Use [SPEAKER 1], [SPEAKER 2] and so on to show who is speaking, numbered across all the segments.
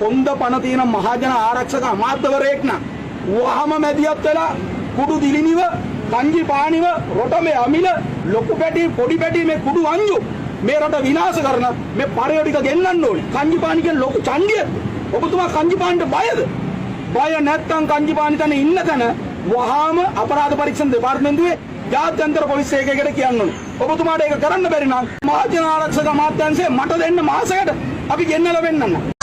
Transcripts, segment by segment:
[SPEAKER 1] කොන්ද පණ තියෙන මහජන ආරක්ෂක අමාත්‍යවරයෙක් නම් වහම මැදිහත් වෙලා කුඩු දිලිනිව කංජි පානිව රොට මේ අමිල ලොකු පැටි පොඩි පැටි මේ කුඩු අංජු මේ රට විනාශ කරන මේ පරයෝ ටික ගෙන්නන්න ඕනේ. කංජි පානි කියන ලොකු ඡන්දියද ඔබතුමා කංජි පානිට බයද? බය නැත්තම් කංජි පානි තැන ඉන්න තැන වහාම අපරාධ පරීක්ෂණ දෙපාර්තමේන්තුවේ ජාත්‍යන්තර පොලිස් ඒකයකට කියන්න ඕනේ. ඔබතුමාට ඒක කරන්න බැරි නම් මහජන ආරක්ෂක අමාත්‍යාංශය මට දෙන්න මාසයකට අපි ගෙන්නලා වෙන්නන්න.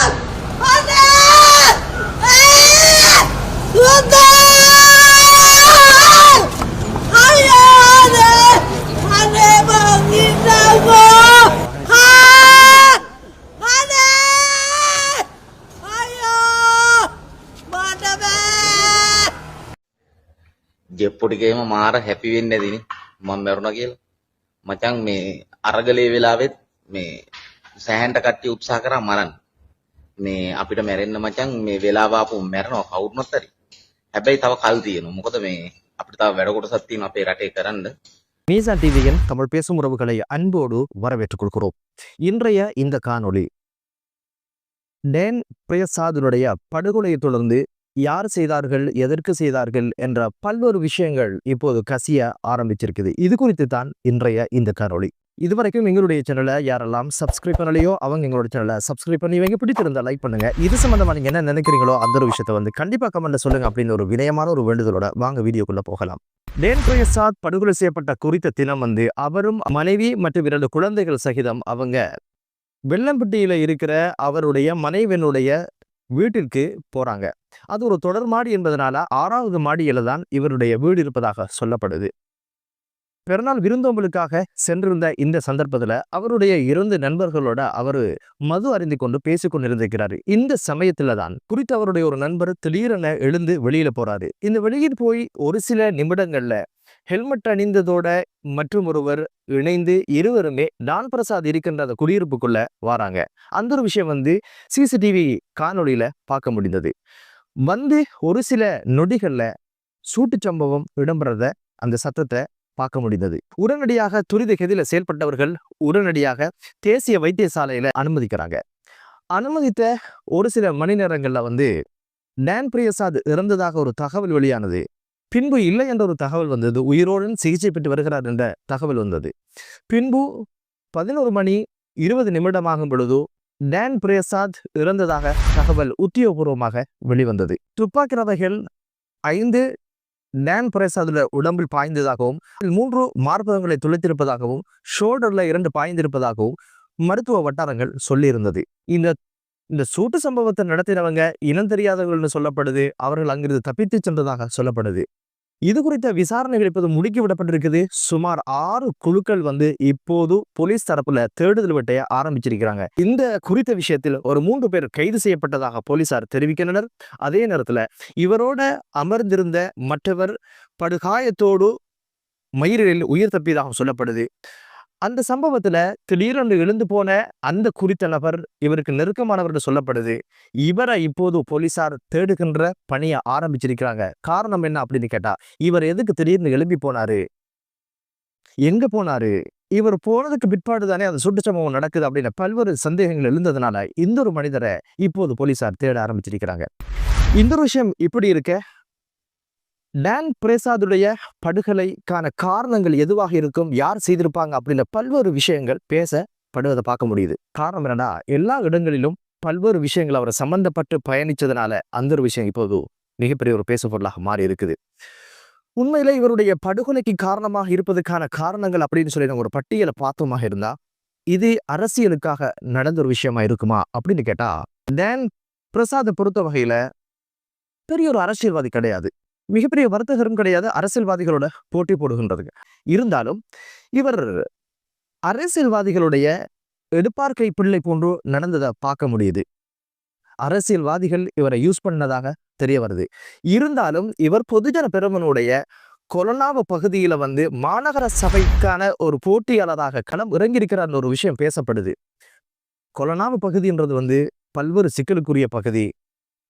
[SPEAKER 2] ජෙප්පොටිකේම මාර හැපි වෙන්න ඇතිනේ මම මැරුණා කියලා. මචං මේ අරගලේ වෙලාවෙත් මේ සෑහෙන්ට කට්ටිය උත්සාහ කරා මරන්න. මේ අපිට මැරෙන්න මචං මේ වෙලාව ආපු මැරෙනවා කවුරුනොත් හරි. හැබැයි තව කල් තියෙනවා. මොකද මේ අපිට තව වැඩ කොටසක් තියෙනවා අපේ ரட்டේ කරන්න.
[SPEAKER 3] மீசான் டிவியின் தமிழ் பேசும் உறவுகளை அன்போடு வரவேற்றுக் கொள்கிறோம் இன்றைய இந்த காணொளி டேன் பிரசாதனுடைய படுகொலையை தொடர்ந்து யார் செய்தார்கள் எதற்கு செய்தார்கள் என்ற பல்வேறு விஷயங்கள் இப்போது கசிய ஆரம்பிச்சிருக்குது. இது குறித்து தான் இன்றைய இந்த காணொளி இதுவரைக்கும் எங்களுடைய சேனலை யாரெல்லாம் சப்ஸ்கிரைப் பண்ணலையோ அவங்க எங்களோட சேனலை சப்ஸ்கிரைப் பண்ணி வைங்க. பிடித்திருந்தா லைக் பண்ணுங்க. இது சம்பந்தமா நீங்க என்ன நினைக்கிறீங்களோ அந்த ஒரு விஷயத்தை வந்து கண்டிப்பா கமெண்ட்ல சொல்லுங்க அப்படின்னு ஒரு வினயமான ஒரு வேண்டுதலோட வாங்க வீடியோக்குள்ள போகலாம். டேன் பிரசாத் படுகொலை செய்யப்பட்ட குறித்த தினம் வந்து அவரும் மனைவி மற்றும் இரண்டு குழந்தைகள் சகிதம் அவங்க வெள்ளம்பட்டியில இருக்கிற அவருடைய மனைவியனுடைய வீட்டிற்கு போறாங்க. அது ஒரு தொடர் மாடி என்பதனால ஆறாவது மாடியில தான் இவருடைய வீடு இருப்பதாக சொல்லப்படுது. பிறநாள் விருந்தோம்பலுக்காக சென்றிருந்த இந்த சந்தர்ப்பத்துல அவருடைய இரண்டு நண்பர்களோட அவரு மது அறிந்து கொண்டு பேசிக்கொண்டிருந்திருக்கிறாரு இந்த சமயத்துல தான் குறித்த அவருடைய ஒரு நண்பர் திடீரென எழுந்து வெளியில போறாரு. இந்த வெளியில் போய் ஒரு சில நிமிடங்கள்ல ஹெல்மெட் அணிந்ததோட மற்றும் ஒருவர் இணைந்து இருவருமே டான் பிரசாத் இருக்கின்ற அந்த குடியிருப்புக்குள்ள வராங்க. அந்த ஒரு விஷயம் வந்து சிசிடிவி காணொளியில பார்க்க முடிந்தது. வந்து ஒரு சில நொடிகள்ல சூட்டு சம்பவம் இடம்பெறத அந்த சத்தத்தை பார்க்க முடிந்தது. உடனடியாக துரித கதியில் செயல்பட்டவர்கள் உடனடியாக தேசிய வைத்தியசாலையில அனுமதிக்கிறாங்க. அனுமதித்த ஒரு சில மணி நேரங்கள்ல வந்து டேன் பிரியசாத் இறந்ததாக ஒரு தகவல் வெளியானது. பின்பு இல்லை என்ற ஒரு தகவல் வந்தது. உயிரோடன் சிகிச்சை பெற்று வருகிறார் என்ற தகவல் வந்தது. பின்பு பதினோரு மணி இருபது நிமிடமாகும் பொழுது டேன் பிரசாத் இறந்ததாக தகவல் உத்தியோகபூர்வமாக வெளிவந்தது. துப்பாக்கி ரவைகள் ஐந்து டேன் பிரசாதுல உடம்பில் பாய்ந்ததாகவும் மூன்று மார்பகங்களை துளைத்திருப்பதாகவும் ஷோல்டர்ல இரண்டு பாய்ந்திருப்பதாகவும் மருத்துவ வட்டாரங்கள் சொல்லியிருந்தது. இந்த இந்த சூட்டு சம்பவத்தை நடத்தினவங்க இனம் தெரியாதவர்கள்னு சொல்லப்படுது. அவர்கள் அங்கிருந்து தப்பித்து சென்றதாக சொல்லப்படுது. இது குறித்த விசாரணைகள் இப்போது முடுக்கி விடப்பட்டிருக்குது. சுமார் ஆறு குழுக்கள் வந்து இப்போது போலீஸ் தரப்புல தேடுதல் வெட்டைய ஆரம்பிச்சிருக்கிறாங்க. இந்த குறித்த விஷயத்தில் ஒரு மூன்று பேர் கைது செய்யப்பட்டதாக போலீசார் தெரிவிக்கின்றனர். அதே நேரத்தில் இவரோட அமர்ந்திருந்த மற்றவர் படுகாயத்தோடு மயிரில் உயிர் தப்பியதாக சொல்லப்படுது. அந்த சம்பவத்துல திடீரென்று எழுந்து போன அந்த குறித்த நபர் இவருக்கு நெருக்கமானவர்கள் சொல்லப்படுது. இவரை இப்போது போலீசார் தேடுகின்ற பணியை ஆரம்பிச்சிருக்கிறாங்க. காரணம் என்ன அப்படின்னு கேட்டா இவர் எதுக்கு திடீர்னு எழும்பி போனாரு? எங்க போனாரு? இவர் போனதுக்கு பிற்பாடு தானே அந்த சுட்டு சம்பவம் நடக்குது அப்படின்னு பல்வேறு சந்தேகங்கள் எழுந்ததுனால இந்த ஒரு மனிதரை இப்போது போலீசார் தேட ஆரம்பிச்சிருக்கிறாங்க. இந்த ஒரு விஷயம் இப்படி இருக்க? டேன் பிரசாதுடைய படுகொலைக்கான காரணங்கள் எதுவாக இருக்கும் யார் செய்திருப்பாங்க அப்படின்னு பல்வேறு விஷயங்கள் பேசப்படுவதை பார்க்க முடியுது. காரணம் என்னன்னா எல்லா இடங்களிலும் பல்வேறு விஷயங்கள் அவரை சம்பந்தப்பட்டு பயணிச்சதுனால அந்த ஒரு விஷயம் இப்போது மிகப்பெரிய ஒரு பேசு பொருளாக மாறி இருக்குது. உண்மையில இவருடைய படுகொலைக்கு காரணமாக இருப்பதற்கான காரணங்கள் அப்படின்னு சொல்லி நம்ம ஒரு பட்டியலை பார்த்தோமாக இருந்தா இது அரசியலுக்காக நடந்த ஒரு விஷயமா இருக்குமா அப்படின்னு கேட்டா டேன் பிரசாத பொறுத்த வகையில பெரிய ஒரு அரசியல்வாதி கிடையாது. மிகப்பெரிய வர்த்தகரும் கிடையாது அரசியல்வாதிகளோட போட்டி போடுகின்றதுங்க இருந்தாலும் இவர் அரசியல்வாதிகளுடைய எடுப்பார்க்கை பிள்ளை போன்று நடந்ததை பார்க்க முடியுது. அரசியல்வாதிகள் இவரை யூஸ் பண்ணதாக தெரிய வருது. இருந்தாலும் இவர் பொதுஜன பெருமனுடைய கொலனாவ பகுதியில வந்து மாநகர சபைக்கான ஒரு போட்டியாளராக களம் இறங்கியிருக்கிறார் ஒரு விஷயம் பேசப்படுது. கொலனாவ பகுதின்றது வந்து பல்வேறு சிக்கலுக்குரிய பகுதி.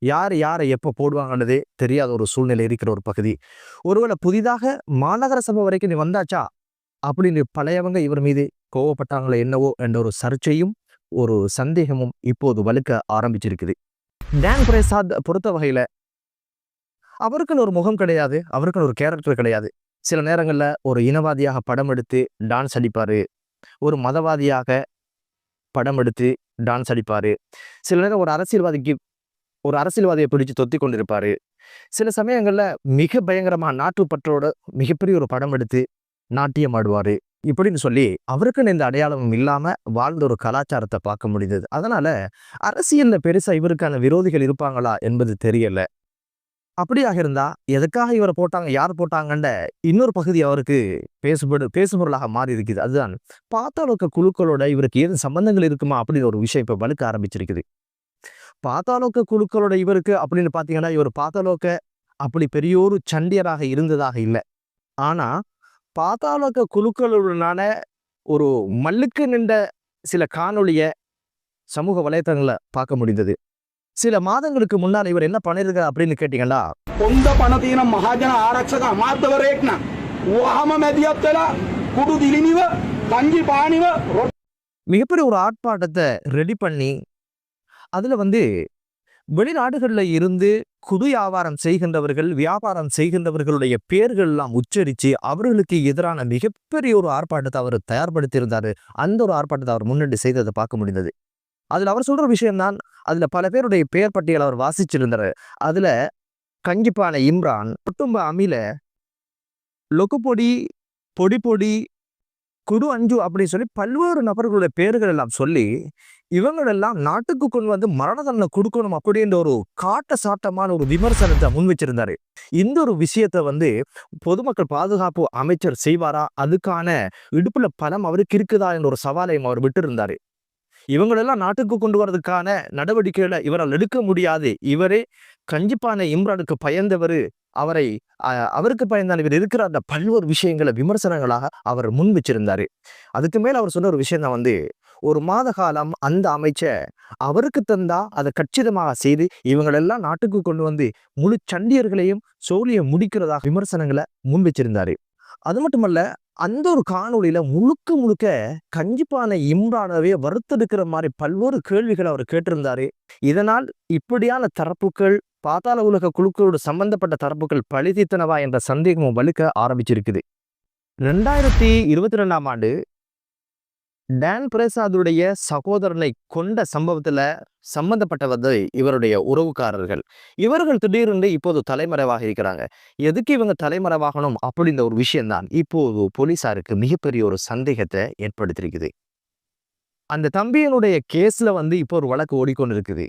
[SPEAKER 3] யார் யாரை எப்போ போடுவாங்கன்றதே தெரியாத ஒரு சூழ்நிலை இருக்கிற ஒரு பகுதி. ஒருவேளை புதிதாக மாநகர சபை வரைக்கும் நீ வந்தாச்சா? அப்படின்னு பழையவங்க இவர் மீது கோவப்பட்டாங்களோ என்னவோ என்ற ஒரு சர்ச்சையும் ஒரு சந்தேகமும் இப்போது வலுக்க ஆரம்பிச்சிருக்குது. டேன் பிரசாத் பொறுத்த வகையில் அவருக்குன்னு ஒரு முகம் கிடையாது அவருக்குன்னு ஒரு கேரக்டர் கிடையாது. சில நேரங்களில் ஒரு இனவாதியாக படம் எடுத்து டான்ஸ் அடிப்பார். ஒரு மதவாதியாக படம் எடுத்து டான்ஸ் அடிப்பார். சில நேரம் ஒரு அரசியல்வாதிக்கு ஒரு அரசியல்வாதியை பிடிச்சு தொத்தி கொண்டிருப்பாரு. சில சமயங்கள்ல மிக பயங்கரமா நாட்டுப்பற்றோட மிகப்பெரிய ஒரு படம் எடுத்து நாட்டியம் ஆடுவாரு. இப்படின்னு சொல்லி அவருக்குன்னு இந்த அடையாளமும் இல்லாம வாழ்ந்த ஒரு கலாச்சாரத்தை பார்க்க முடிந்தது. அதனால அரசியலில் பெருசா இவருக்கான விரோதிகள் இருப்பாங்களா என்பது தெரியல. அப்படியாக இருந்தா எதுக்காக இவரை போட்டாங்க யார் போட்டாங்கன்ற இன்னொரு பகுதி அவருக்கு பேசுபடு பேசுபொருளாக மாறி இருக்குது. அதுதான் பாத்தாளோக்க குழுக்களோட இவருக்கு ஏதும் சம்பந்தங்கள் இருக்குமா அப்படின்னு ஒரு விஷயம் இப்போ வலுக்க ஆரம்பிச்சிருக்குது. பாத்தாலோக்க குழுக்களோட இவருக்கு அப்படின்னு பார்த்தீங்கன்னா இவர் பாத்தாலோக்க அப்படி பெரியோரு சண்டியராக இருந்ததாக இல்லை. ஆனால் பாத்தாலோக்க குழுக்களுடனான ஒரு மல்லுக்கு நின்ற சில காணொளியை சமூக வலைத்தளங்களை பார்க்க முடிந்தது. சில மாதங்களுக்கு முன்னால் இவர் என்ன பண்ணிருக்கார் அப்படின்னு
[SPEAKER 1] கேட்டீங்களா? சொந்த பணத்தீன மகாஜன ஆரட்சக அமாத்தவர் ஓகம மெதியத்தில் குடுதிலினிவ தங்கி பாணிவ
[SPEAKER 3] மிகப்பெரிய ஒரு ஆர்ப்பாட்டத்தை ரெடி பண்ணி அதில் வந்து வெளிநாடுகளில் இருந்து குடு வியாபாரம் செய்கின்றவர்கள் வியாபாரம் செய்கின்றவர்களுடைய பேர்கள் எல்லாம் உச்சரித்து அவர்களுக்கு எதிரான மிகப்பெரிய ஒரு ஆர்ப்பாட்டத்தை அவர் தயார்படுத்தியிருந்தாரு. அந்த ஒரு ஆர்ப்பாட்டத்தை அவர் முன்னெடுத்து செய்ததை பார்க்க முடிந்தது. அதில் அவர் சொல்ற விஷயம்தான் அதுல பல பேருடைய பெயர் பட்டியல் அவர் வாசிச்சிருந்தாரு. அதுல கஞ்சிப்பான இம்ரான் குட்டும்ப அமில லொக்குப்பொடி பொடி பொடி குரு அஞ்சு அப்படின்னு சொல்லி பல்வேறு நபர்களுடைய பேர்கள் எல்லாம் சொல்லி இவங்களெல்லாம் நாட்டுக்கு கொண்டு வந்து மரண தண்டனை கொடுக்கணும் அப்படின்ற ஒரு காட்ட சாட்டமான ஒரு விமர்சனத்தை முன் வச்சிருந்தாரு இந்த ஒரு விஷயத்த வந்து பொதுமக்கள் பாதுகாப்பு அமைச்சர் செய்வாரா? அதுக்கான இடுப்புல பலம் அவருக்கு இருக்குதா? என்ற ஒரு சவாலையும் அவர் விட்டிருந்தாரு. இவங்களெல்லாம் நாட்டுக்கு கொண்டு வரதுக்கான நடவடிக்கைகளை இவரால் எடுக்க முடியாது. இவரே கஞ்சிப்பான இம்ரானுக்கு பயந்தவர். அவரை அவருக்கு பயந்தான் இவர் இருக்கிற அந்த பல்வேறு விஷயங்களை விமர்சனங்களாக அவர் முன் வச்சிருந்தாரு அதுக்கு மேல அவர் சொன்ன ஒரு விஷயம் தான் வந்து ஒரு மாத காலம் அந்த அமைச்சர் அவருக்கு தந்தா அதை கச்சிதமாக செய்து இவங்களெல்லாம் நாட்டுக்கு கொண்டு வந்து முழு சண்டியர்களையும் சோழியை முடிக்கிறதாக விமர்சனங்களை முன் வச்சிருந்தாரு. அது மட்டுமல்ல அந்த ஒரு காணொலியில முழுக்க முழுக்க கஞ்சிப்பான இம்ரானவே வறுத்தெடுக்கிற மாதிரி பல்வேறு கேள்விகளை அவர் கேட்டிருந்தாரு. இதனால் இப்படியான தரப்புகள் பாதாள உலக குழுக்களோடு சம்பந்தப்பட்ட தரப்புகள் பழிதீத்தனவா என்ற சந்தேகமும் வலுக்க ஆரம்பிச்சிருக்குது. ரெண்டாயிரத்தி இருபத்தி ரெண்டாம் ஆண்டு டேன் பிரசாதுடைய சகோதரனை கொண்ட சம்பவத்துல சம்பந்தப்பட்டவது இவருடைய உறவுக்காரர்கள். இவர்கள் திடீரென்று இப்போது தலைமறைவாக இருக்கிறாங்க. எதுக்கு இவங்க தலைமறைவாகணும் அப்படின்ற ஒரு விஷயம்தான் இப்போது போலீசாருக்கு மிகப்பெரிய ஒரு சந்தேகத்தை ஏற்படுத்தியிருக்குது. அந்த தம்பியனுடைய கேஸ்ல வந்து இப்போ ஒரு வழக்கு ஓடிக்கொண்டு இருக்குது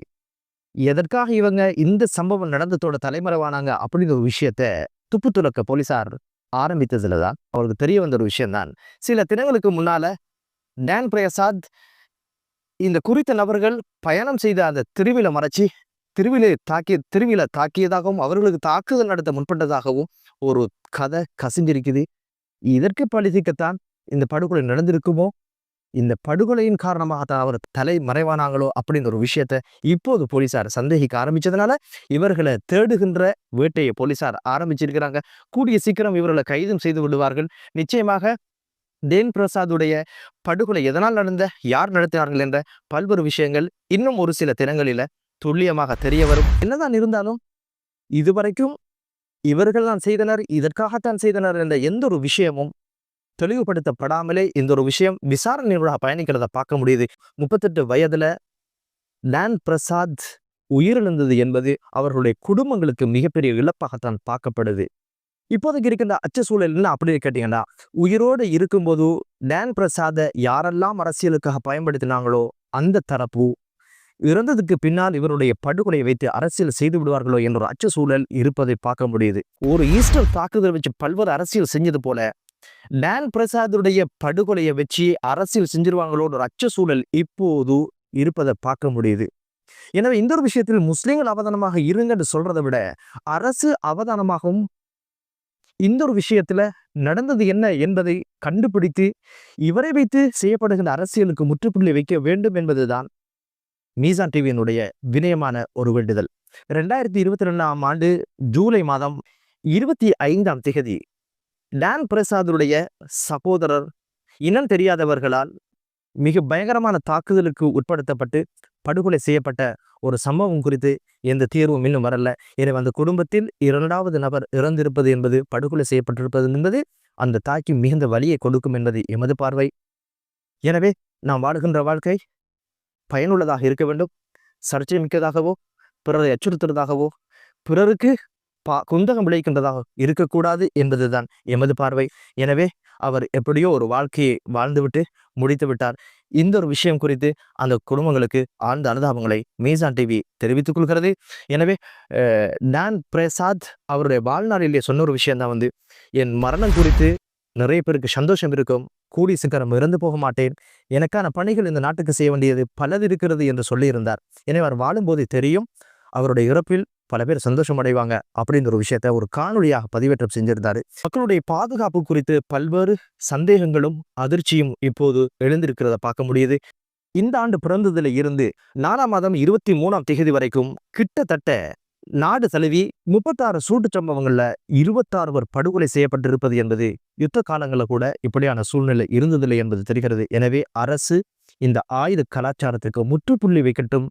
[SPEAKER 3] எதற்காக இவங்க இந்த சம்பவம் நடந்ததோட தலைமறைவானாங்க அப்படிங்கிற ஒரு விஷயத்த துப்பு துலக்க போலீசார் ஆரம்பித்ததுல தான் அவருக்கு தெரிய வந்த ஒரு விஷயம்தான். சில தினங்களுக்கு முன்னால டேன் பிரசாத் இந்த குறித்த நபர்கள் பயணம் செய்த அந்த திருவிழை மறைச்சி திருவிழை தாக்கிய திருவிழை தாக்கியதாகவும் அவர்களுக்கு தாக்குதல் நடத்த முற்பட்டதாகவும் ஒரு கதை கசிஞ்சிருக்குது இதற்கு பழிதிக்கத்தான் இந்த படுகொலை நடந்திருக்குமோ? இந்த படுகொலையின் காரணமாகத்தான் அவர் தலை மறைவானாங்களோ? அப்படின்ற ஒரு விஷயத்த இப்போது போலீசார் சந்தேகிக்க ஆரம்பிச்சதுனால இவர்களை தேடுகின்ற வேட்டையை போலீசார் ஆரம்பிச்சிருக்கிறாங்க. கூடிய சீக்கிரம் இவர்களை கைதும் செய்து விடுவார்கள். நிச்சயமாக தேன் பிரசாதுடைய படுகொலை எதனால் நடந்த யார் நடத்தினார்கள் என்ற பல்வேறு விஷயங்கள் இன்னும் ஒரு சில தினங்களில துல்லியமாக தெரிய வரும். என்னதான் இருந்தாலும் இதுவரைக்கும் இவர்கள் தான் செய்தனர் இதற்காகத்தான் செய்தனர் என்ற எந்த ஒரு விஷயமும் தெளிவுபடுத்தப்படாமலே இந்த ஒரு விஷயம் விசாரணையோட பயணிக்கிறத பார்க்க முடியுது. முப்பத்தெட்டு வயதுல டான் பிரசாத் உயிரிழந்தது என்பது அவர்களுடைய குடும்பங்களுக்கு மிகப்பெரிய இழப்பாகத்தான் பார்க்கப்படுது. இப்போதைக்கு இருக்கின்ற அச்ச சூழல் என்ன அப்படின்னு கேட்டீங்கன்னா உயிரோடு இருக்கும்போது டேன் பிரசாதை யாரெல்லாம் அரசியலுக்காக பயன்படுத்தினாங்களோ அந்த தரப்பு இறந்ததுக்கு பின்னால் இவருடைய படுகொலையை வைத்து அரசியல் செய்து விடுவார்களோ என்ற அச்ச சூழல் இருப்பதை பார்க்க முடியுது. ஒரு ஈஸ்டர் தாக்குதல் வச்சு பல்வேறு அரசியல் செஞ்சது போல டேன் பிரசாதுடைய படுகொலையை வச்சு அரசியல் செஞ்சிருவாங்களோட ஒரு அச்ச சூழல் இப்போது இருப்பதை பார்க்க முடியுது. எனவே இந்த ஒரு விஷயத்தில் முஸ்லீம்கள் அவதானமாக இருங்கன்னு சொல்றதை விட அரசு அவதானமாகவும் இந்த ஒரு விஷயத்துல நடந்தது என்ன என்பதை கண்டுபிடித்து இவரை வைத்து செய்யப்படுகின்ற அரசியலுக்கு முற்றுப்புள்ளி வைக்க வேண்டும் என்பதுதான் மீசான் டிவியினுடைய வினயமான ஒரு வேண்டுதல். ரெண்டாயிரத்தி இருபத்தி ரெண்டாம் ஆண்டு ஜூலை மாதம் இருபத்தி ஐந்தாம் திகதி டான் பிரசாதுடைய சகோதரர் இனம் தெரியாதவர்களால் மிக பயங்கரமான தாக்குதலுக்கு உட்படுத்தப்பட்டு படுகொலை செய்யப்பட்ட ஒரு சம்பவம் குறித்து எந்த தீர்வும் இன்னும் வரல. எனவே அந்த குடும்பத்தில் இரண்டாவது நபர் இறந்திருப்பது என்பது படுகொலை செய்யப்பட்டிருப்பது என்பது அந்த தாக்கி மிகுந்த வலியை கொடுக்கும் என்பது எமது பார்வை. எனவே நாம் வாழுகின்ற வாழ்க்கை பயனுள்ளதாக இருக்க வேண்டும். சர்ச்சை மிக்கதாகவோ பிறரை அச்சுறுத்துறதாகவோ பிறருக்கு பா குந்தகம் விளைக்கின்றதாக இருக்கக்கூடாது என்பதுதான் எமது பார்வை. எனவே அவர் எப்படியோ ஒரு வாழ்க்கையை வாழ்ந்துவிட்டு முடித்து விட்டார். இந்த ஒரு விஷயம் குறித்து அந்த குடும்பங்களுக்கு ஆழ்ந்த அனுதாபங்களை மீசான் டிவி தெரிவித்துக் கொள்கிறது. எனவே டான் பிரசாத் அவருடைய வாழ்நாளிலே சொன்ன ஒரு விஷயம்தான் வந்து என் மரணம் குறித்து நிறைய பேருக்கு சந்தோஷம் இருக்கும். கூடி சீக்கிரம் இறந்து போக மாட்டேன். எனக்கான பணிகள் இந்த நாட்டுக்கு செய்ய வேண்டியது பலது இருக்கிறது என்று சொல்லியிருந்தார். எனவே அவர் வாழும்போது தெரியும். அவருடைய இறப்பில் பல பேர் சந்தோஷம் அடைவாங்க அப்படின்ற ஒரு விஷயத்தை ஒரு காணொலியாக பதிவேற்றம் செஞ்சிருந்தாரு. மக்களுடைய பாதுகாப்பு குறித்து பல்வேறு சந்தேகங்களும் அதிர்ச்சியும் இப்போது எழுந்திருக்கிறத பார்க்க முடியுது. இந்த ஆண்டு பிறந்ததுல இருந்து நாலாம் மாதம் இருபத்தி மூணாம் தேதி வரைக்கும் கிட்டத்தட்ட நாடு தழுவி முப்பத்தாறு சூட்டுச் சம்பவங்கள்ல இருபத்தாறு பேர் படுகொலை செய்யப்பட்டிருப்பது என்பது யுத்த காலங்களில் கூட இப்படியான சூழ்நிலை இருந்ததில்லை என்பது தெரிகிறது. எனவே அரசு இந்த ஆயுத கலாச்சாரத்துக்கு முற்றுப்புள்ளி வைக்கட்டும்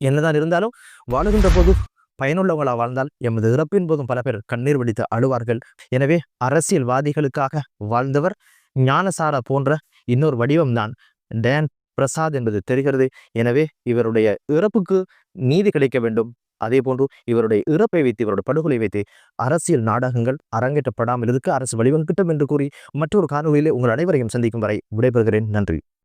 [SPEAKER 3] என்னதான் இருந்தாலும் வாழுகின்ற போது பயனுள்ளவங்களா வாழ்ந்தால் எமது இறப்பின் போதும் பல பேர் கண்ணீர் வடித்து அழுவார்கள். எனவே அரசியல்வாதிகளுக்காக வாழ்ந்தவர் ஞானசார போன்ற இன்னொரு வடிவம்தான் டேன் பிரசாத் என்பது தெரிகிறது. எனவே இவருடைய இறப்புக்கு நீதி கிடைக்க வேண்டும். அதே போன்று இவருடைய இறப்பை வைத்து இவருடைய படுகொலை வைத்து அரசியல் நாடகங்கள் அரங்கேற்றப்படாமல் இருக்க அரசு வழிவகுக்கட்டும் என்று கூறி மற்றொரு காணொலியிலே உங்கள் அனைவரையும் சந்திக்கும் வரை விடைபெறுகிறேன். நன்றி.